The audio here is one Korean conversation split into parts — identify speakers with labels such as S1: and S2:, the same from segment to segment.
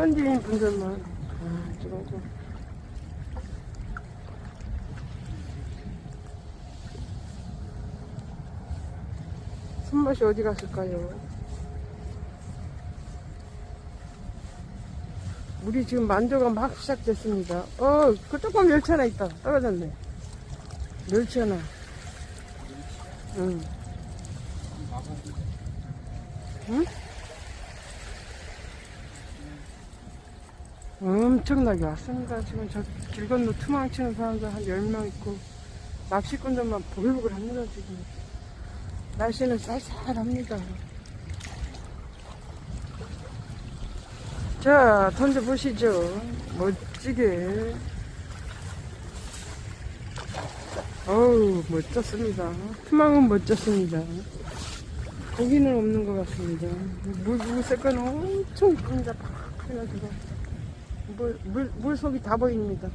S1: 현지인 분들만 아, 저거 손맛이 어디 갔을까요? 물이 지금 만조가 막 시작됐습니다. 어, 그 조금 멸치 하나 있다. 떨어졌네. 멸치 하나. 응. 응? 엄청나게 왔습니다. 지금 저 길 건너 투망치는 사람들 한 10명 있고, 낚시꾼들만 보글보글 합니다, 지금. 날씨는 쌀쌀합니다. 자, 던져보시죠. 멋지게. 어우, 멋졌습니다. 투망은 멋졌습니다. 고기는 없는 것 같습니다. 물, 물 색깔은 엄청 큽니다. 팍 해가지고. 물, 물, 물속이 다 보입니다.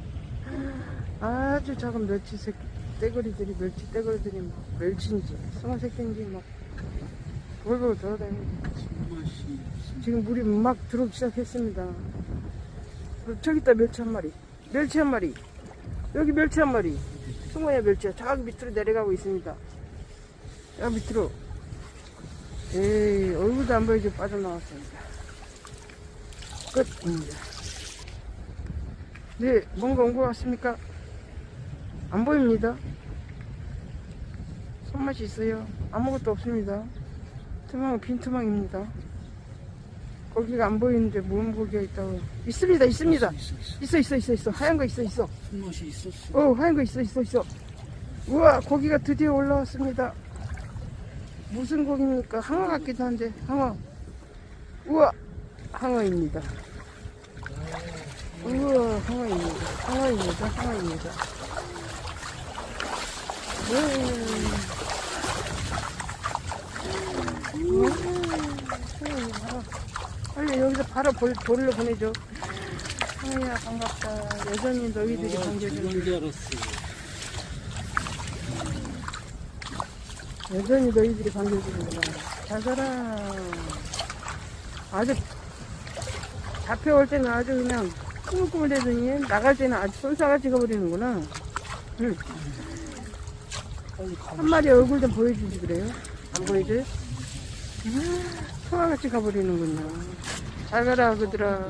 S1: 아주 작은 멸치 새끼, 떼거리들이, 멸치 떼거리들이 막, 멸치인지, 송어 새끼인지 막, 골골 돌아다닙니다. 지금 물이 막 들어오기 시작했습니다. 저기 있다 멸치 한 마리. 멸치 한 마리. 여기 멸치 한 마리. 숭어야 멸치야. 저기 밑으로 내려가고 있습니다. 저 밑으로. 에이, 얼굴도 안 보이게 빠져나왔습니다. 끝입니다. 네, 뭔가 온 것 같습니까? 안 보입니다. 손맛이 있어요. 아무것도 없습니다. 투망은 빈 투망입니다. 고기가 안 보이는데 뭔 고기가 있다고. 있습니다 있습니다.
S2: 있어 있어
S1: 있어. 있어 있어 있어 하얀 거 있어 있어.
S2: 손맛이 있었어.
S1: 어 하얀 거 있어 있어 있어. 우와 고기가 드디어 올라왔습니다. 무슨 고기입니까? 항어 같기도 한데 항어. 우와 항어입니다 우와 항어입니다 항어입니다 항어입니다 음. 음. 항어입니다. 빨리 여기서 바로 볼, 돌로 보내줘. 하이야 반갑다. 여전히 너희들이
S2: 알았어
S1: 여전히 너희들이 반겨주는구나. 잘 살아. 아주 잡혀올 때는 아주 그냥 꾸물꾸물대더니 나갈 때는 아주 쏠사가 찍어버리는구나. 응. 한 마리 얼굴 좀 보여주지 그래요? 안 보여줘요? 소화같이 가버리는군요. 잘 가라 그들아.